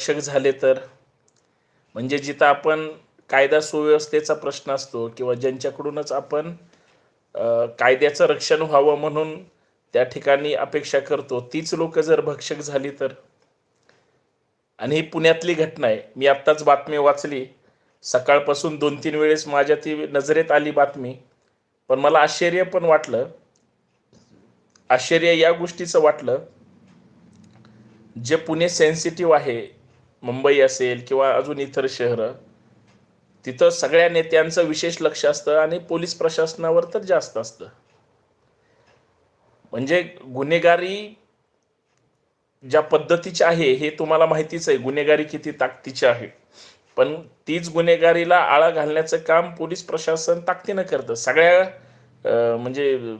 शिक्षक झाले तर? म्हणजे जिथं आपण कायदा सुव्यवस्थेचा प्रश्न असतो किंवा ज्यांच्याकडूनच आपण कायद्याचं रक्षण व्हावं म्हणून त्या ठिकाणी अपेक्षा करतो तीच लोक जर भक्षक झाली तर? आणि ही पुण्यातली घटना आहे. मी आत्ताच बातमी वाचली. सकाळपासून दोन तीन वेळेस माझ्या ती नजरेत आली बातमी. पण मला आश्चर्य पण वाटलं. आश्चर्य या गोष्टीचं वाटलं. जे पुणे सेन्सिटिव्ह आहे मुंबई असेल किंवा अजून इतर शहरं तिथं सगळ्या नेत्यांचं विशेष लक्ष असतं आणि पोलीस प्रशासनावर तर जास्त असतं. म्हणजे गुन्हेगारी ज्या पद्धतीची आहे हे तुम्हाला माहितीच आहे गुन्हेगारी किती ताकदीची आहे. पण तीच गुन्हेगारीला आळा घालण्याचं काम पोलीस प्रशासन ताकदीनं करतं. सगळ्या म्हणजे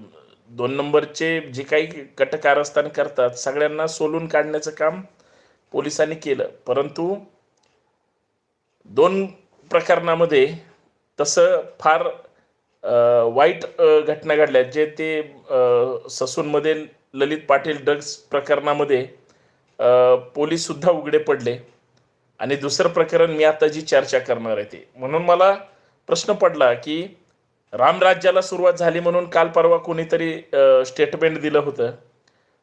दोन नंबरचे जे काही कटकारस्थान करतात सगळ्यांना सोलून काढण्याचं काम पोलिसांनी केलं. परंतु दोन प्रकरणामध्ये तसं फार वाईट घटना घडल्या जे ते ससूनमध्ये ललित पाटील ड्रग्ज प्रकरणामध्ये पोलीससुद्धा पोलीस सुद्धा उघडे पडले. आणि दुसरं प्रकरण मी आता जी चर्चा करणार आहे ते. म्हणून मला प्रश्न पडला की रामराज्याला सुरुवात झाली म्हणून काल परवा कोणीतरी स्टेटमेंट दिलं होतं.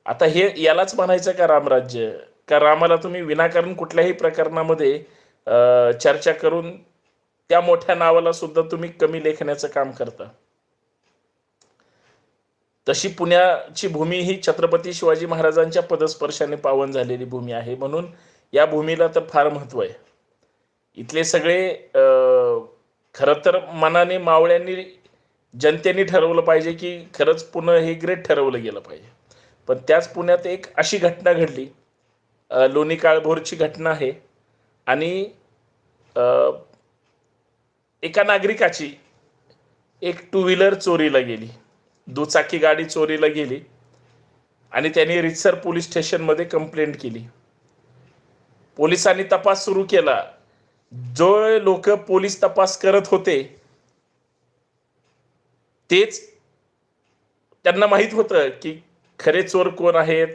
आता हे यालाच म्हणायचं का रामराज्य का रामाला तुम्ही विनाकारण कुठल्याही प्रकरणामध्ये चर्चा करून त्या मोठ्या नावाला सुद्धा तुम्ही कमी लेखण्याचं काम करता. तशी पुण्याची भूमी ही छत्रपती शिवाजी महाराजांच्या पदस्पर्शाने पावन झालेली भूमी आहे. म्हणून या भूमीला तर फार महत्त्व आहे. इथले सगळे खरं तर मनाने मावळ्यांनी जनतेने ठरवलं पाहिजे की खरंच पुणे हे ग्रेट ठरवलं गेलं पाहिजे. पण त्याच पुण्यात एक अशी घटना घडली लोणी काळभोरची घटना आहे. आणि एका नागरिकाची एक टू व्हीलर चोरीला गेली. दुचाकी गाडी चोरीला गेली. आणि त्यांनी रितसर पोलीस स्टेशनमध्ये कंप्लेंट केली. पोलिसांनी तपास सुरू केला. जो लोक पोलीस तपास करत होते तेच त्यांना माहीत होतं की खरे चोर कोण आहेत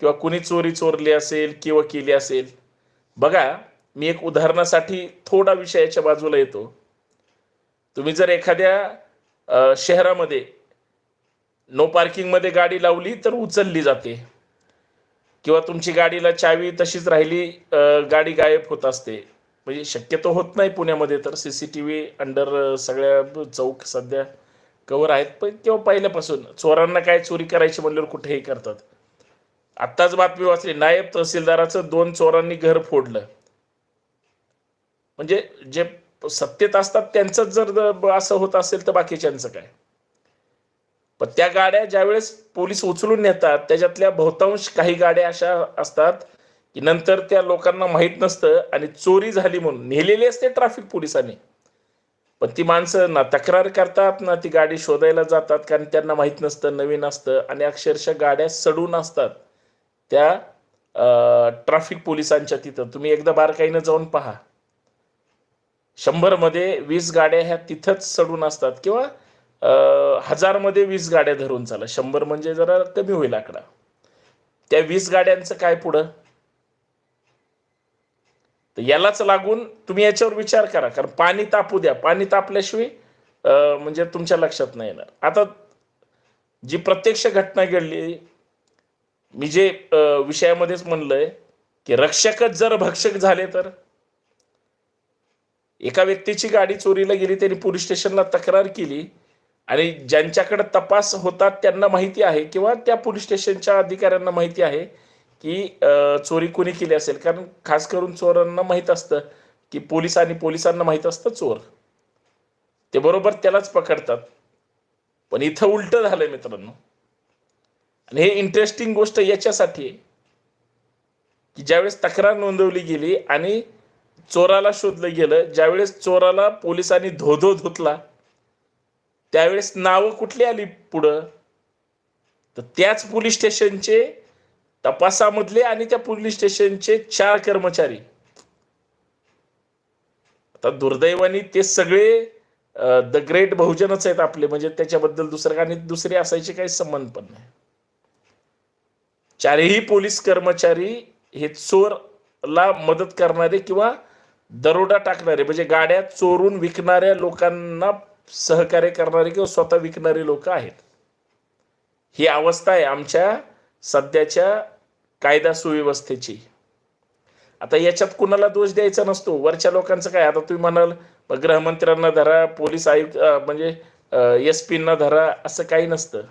किंवा कुणी चोरी चोरली असेल किंवा केली असेल. बघा मी एक उदाहरणासाठी थोडा विषयाच्या बाजूला येतो. तुम्ही जर एखाद्या शहरामध्ये नो पार्किंगमध्ये गाडी लावली तर उचलली जाते. किंवा तुमची गाडीला चावी तशीच राहिली गाडी गायब होत असते. म्हणजे शक्यतो होत नाही पुण्यामध्ये तर C C T V under सगळ्या चौक सध्या कवर आहेत. पण किंवा पहिल्यापासून चोरांना काय चोरी करायची म्हणल्यावर कुठेही करतात. आत्ताच बातमी वाचली नायब तहसीलदाराचं दोन चोरांनी घर फोडलं. म्हणजे जे सत्तेत असतात त्यांचंच जर असं होत असेल तर बाकीच्यांचं काय? पण त्या गाड्या ज्यावेळेस पोलीस उचलून नेतात त्याच्यातल्या बहुतांश काही गाड्या अशा असतात की नंतर त्या लोकांना माहीत नसतं आणि चोरी झाली म्हणून नेलेली असते ट्रॅफिक पोलिसांनी. पण ती माणसं ना तक्रार करतात ना ती गाडी शोधायला जातात कारण त्यांना माहीत नसतं नवीन असतं आणि अक्षरशः गाड्या सडून असतात. त्या ट्रॅफिक पोलिसांच्या तिथं. तुम्ही एकदा बारकाईनं जाऊन पहा. शंभरमध्ये वीस गाड्या ह्या तिथंच सडून असतात किंवा हजारमध्ये वीस गाड्या धरून चाला. शंभर म्हणजे जरा कमी होईल आकडा. त्या वीस गाड्यांचं काय पुढं? तर यालाच लागून तुम्ही याच्यावर विचार करा. कारण पाणी तापू द्या. पाणी तापल्याशिवाय म्हणजे तुमच्या लक्षात नाही येणार. आता जी प्रत्यक्ष घटना घडली मी जे विषयामध्येच म्हणलंय की रक्षकच जर भक्षक झाले तर? एका व्यक्तीची गाडी चोरीला गेली त्यांनी पोलीस स्टेशनला तक्रार केली आणि ज्यांच्याकडे तपास होतात त्यांना माहिती आहे किंवा त्या पोलीस स्टेशनच्या अधिकाऱ्यांना माहिती आहे की चोरी कोणी केली असेल? कारण खास करून चोरांना माहीत असतं की पोलीस आणि पोलिसांना माहीत असतं चोर. ते बरोबर त्यालाच पकडतात. पण इथं उलट झालंय मित्रांनो. आणि हे इंटरेस्टिंग गोष्ट याच्यासाठी आहे की ज्यावेळेस तक्रार नोंदवली गेली आणि चोराला शोधलं गेलं ज्यावेळेस चोराला पोलिसांनी धोधो धुतला त्यावेळेस नावं कुठली आली पुढं? तर त्याच पोलीस स्टेशनचे तपासामधले आणि त्या पोलीस स्टेशनचे चार कर्मचारी. आता दुर्दैवाने ते सगळे द ग्रेट बहुजनच आहेत आपले म्हणजे त्याच्याबद्दल दुसरं आणि दुसरे असायचे काही संबंध पण नाही. चारही पोलीस कर्मचारी हे चोर ला मदत करणारे किंवा दरोडा टाकणारे म्हणजे गाड्या चोरून विकणाऱ्या लोकांना सहकार्य करणारे किंवा स्वतः विकणारे लोक आहेत. ही अवस्था आहे आमच्या सध्याच्या कायदा सुव्यवस्थेची. आता याच्यात कुणाला दोष द्यायचा नसतो. वरच्या लोकांचं काय? आता तुम्ही म्हणाल गृहमंत्र्यांना धरा पोलीस आयुक्त म्हणजे एस पींना धरा असं काही नसतं.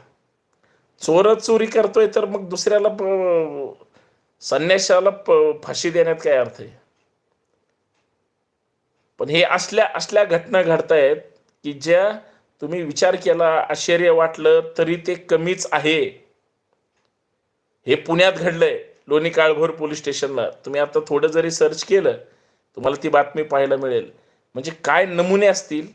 चोर चोरी करतोय तर मग दुसऱ्याला संन्याशाला फाशी देण्यात काय अर्थ आहे? पण हे असल्या असल्या घटना घडतायत की ज्या तुम्ही विचार केला आश्चर्य वाटलं तरी ते कमीच आहे. हे पुण्यात घडलंय लोणी काळभोर पोलीस स्टेशनला. तुम्ही आता थोडं जरी सर्च केलं तुम्हाला ती बातमी पाहायला मिळेल. म्हणजे काय नमुने असतील?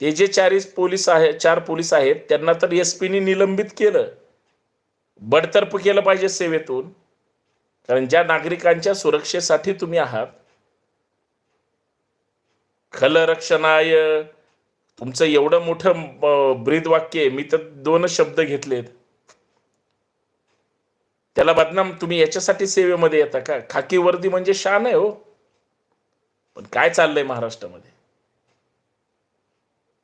ते जे चारीस पोलीस आहे चार पोलीस आहेत त्यांना तर एस पीने निलंबित केलं. बडतर्फ केलं पाहिजे सेवेतून. कारण ज्या नागरिकांच्या सुरक्षेसाठी तुम्ही आहात खलरक्षणाय तुमचं एवढं मोठं ब्रीद वाक्य आहे मी तर दोन शब्द घेतलेत. त्याला बदनाम तुम्ही याच्यासाठी सेवेमध्ये येता का? खाकी वर्दी म्हणजे शान आहे हो. पण काय चाललंय महाराष्ट्रामध्ये?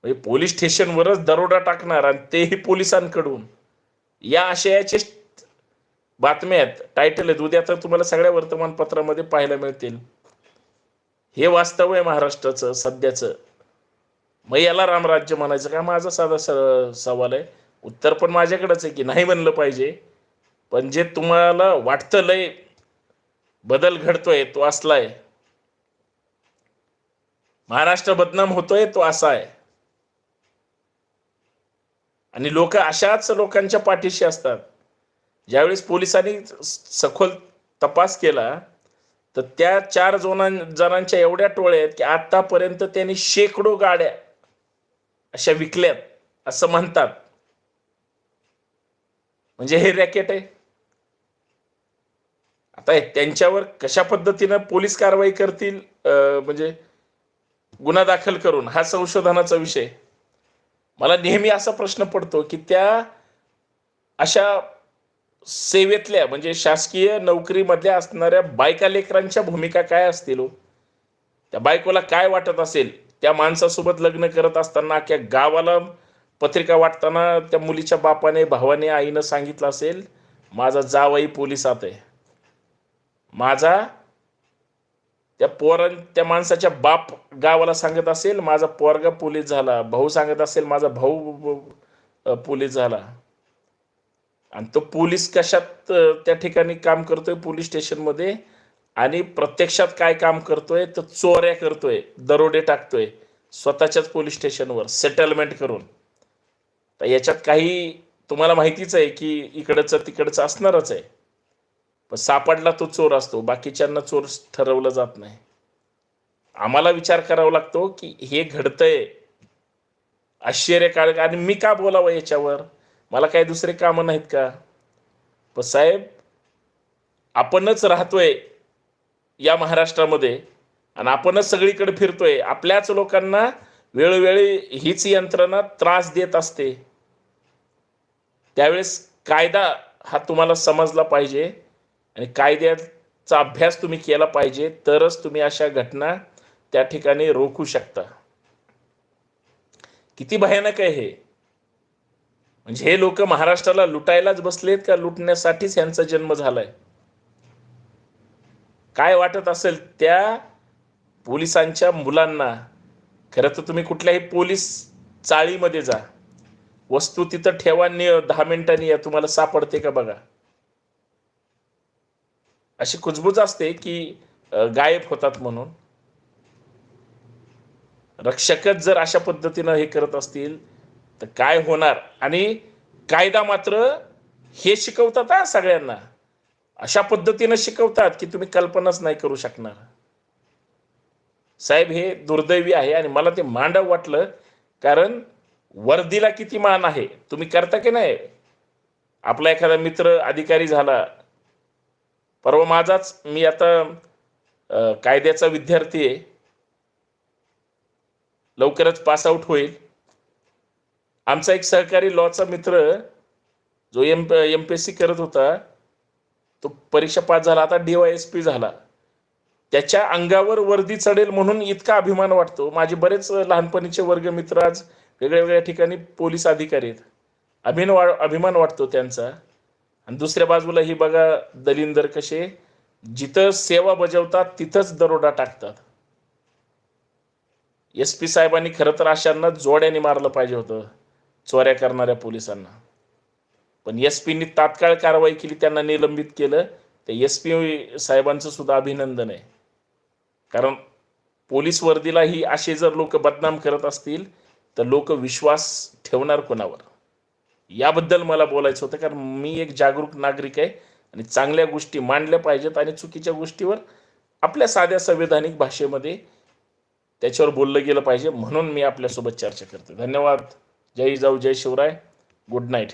म्हणजे पोलीस स्टेशनवरच दरोडा टाकणार आणि तेही पोलिसांकडून. या आशयाचे बातम्या आहेत. टायटल आहेत. उद्या तर तुम्हाला सगळ्या वर्तमानपत्रामध्ये पाहायला मिळतील. हे वास्तव आहे महाराष्ट्राचं सध्याचं. मग याला रामराज्य म्हणायचं का? माझा साधा स- सवाल आहे. उत्तर पण माझ्याकडेच आहे की नाही बनलं पाहिजे. पण जे तुम्हाला वाटतं लय बदल घडतोय तो असलाय. महाराष्ट्र बदनाम होतोय तो असा आहे. आणि लोक अशाच लोकांच्या पाठीशी असतात. ज्यावेळेस पोलिसांनी सखोल तपास केला तर त्या चार जोना जणांच्या एवढ्या टोळ्या आहेत की आतापर्यंत त्यांनी शेकडो गाड्या अशा विकल्यात असं म्हणतात. म्हणजे हे रॅकेट आहे. आता हे त्यांच्यावर कशा पद्धतीनं पोलीस कारवाई करतील म्हणजे गुन्हा दाखल करून हा संशोधनाचा विषय. मला नेहमी असा प्रश्न पडतो की त्या अशा सेवेतल्या म्हणजे शासकीय नोकरीमधल्या असणाऱ्या बायका लेकरांच्या भूमिका काय असतील हो? त्या बायकोला काय वाटत असेल? त्या माणसासोबत लग्न करत असताना त्या गावाला पत्रिका वाटताना त्या मुलीच्या बापाने भावाने आईनं सांगितलं असेल माझा जावई पोलिसात आहे. माझा त्या पोरां त्या माणसाच्या बाप गावाला सांगत असेल माझा पोरगा पोलीस झाला भाऊ सांगत असेल माझा भाऊ पोलीस झाला. आणि तो पोलीस कशात त्या ठिकाणी काम करतोय पोलीस स्टेशनमध्ये आणि प्रत्यक्षात काय काम करतोय? तर चोऱ्या करतोय दरोडे टाकतोय स्वतःच्याच पोलीस स्टेशनवर सेटलमेंट करून. तर याच्यात काही तुम्हाला माहितीच आहे की इकडचं तिकडचं असणारच आहे. पण सापडला तो चोर असतो. बाकीच्यांना चोर ठरवलं जात नाही. आम्हाला विचार करावा लागतो की हे घडतंय. आश्चर्यकारक. आणि मी का बोलावं याच्यावर? मला काही दुसरे कामं नाहीत का? पण साहेब आपणच राहतोय या महाराष्ट्रामध्ये आणि आपणच सगळीकडे फिरतोय. आपल्याच लोकांना वेळोवेळी हीच यंत्रणा त्रास देत असते. त्यावेळेस कायदा हा तुम्हाला समजला पाहिजे. आणि कायद्याचा अभ्यास तुम्ही केला पाहिजे तरच तुम्ही अशा घटना त्या ठिकाणी रोखू शकता. किती भयानक आहे हे. म्हणजे हे लोक महाराष्ट्राला लुटायलाच बसलेत का? लुटण्यासाठीच यांचा जन्म झालाय. काय वाटत असेल त्या पोलिसांच्या मुलांना? खरं तर तुम्ही कुठल्याही पोलीस चाळीमध्ये जा. वस्तू तिथं ठेवा दहा मिनिटांनी या तुम्हाला सापडते का बघा? अशी कुजबूज असते की गायब होतात म्हणून. रक्षकच जर अशा पद्धतीनं हे करत असतील तर काय होणार? आणि कायदा मात्र हे शिकवतात हा सगळ्यांना. अशा पद्धतीनं शिकवतात की तुम्ही कल्पनाच नाही करू शकणार. साहेब हे दुर्दैवी आहे आणि मला ते मांडव वाटलं कारण वर्दीला किती मान आहे? तुम्ही करता की नाही? आपला एखादा मित्र अधिकारी झाला परवा माझाच मी आता कायद्याचा विद्यार्थी आहे. लवकरच पास आउट होईल. आमचा एक सहकारी लॉचा मित्र जो M M P S C करत होता तो परीक्षा पास झाला आता डीवाय एस पी झाला. त्याच्या अंगावर वर्दी चढेल म्हणून इतका अभिमान वाटतो. माझे बरेच लहानपणीचे वर्गमित्र आज वेगळ्या वेगळ्या ठिकाणी पोलीस अधिकारी आहेत. अभिन वा अभिमान वाटतो त्यांचा. आणि दुसऱ्या बाजूला ही बघा दलिंदर कसे जिथं सेवा बजावतात तिथंच दरोडा टाकतात. एस पी साहेबांनी खरं तर अशांना जोड्याने मारलं पाहिजे होतं चोऱ्या करणाऱ्या पोलिसांना. पण एस पीनी तात्काळ कारवाई केली त्यांना निलंबित केलं तर एस पी साहेबांचं सुद्धा अभिनंदन आहे. कारण पोलीस वर्दीलाही असे जर लोक बदनाम करत असतील तर लोक विश्वास ठेवणार कोणावर? याबद्दल मला बोलायचं होतं कारण मी एक जागरूक नागरिक आहे आणि चांगल्या गोष्टी मांडल्या पाहिजेत आणि चुकीच्या गोष्टीवर आपल्या साध्या संविधानिक भाषेमध्ये त्याच्यावर बोललं गेलं पाहिजे. म्हणून मी आपल्यासोबत चर्चा करते धन्यवाद. जय जाऊ जय शिवराय. Good night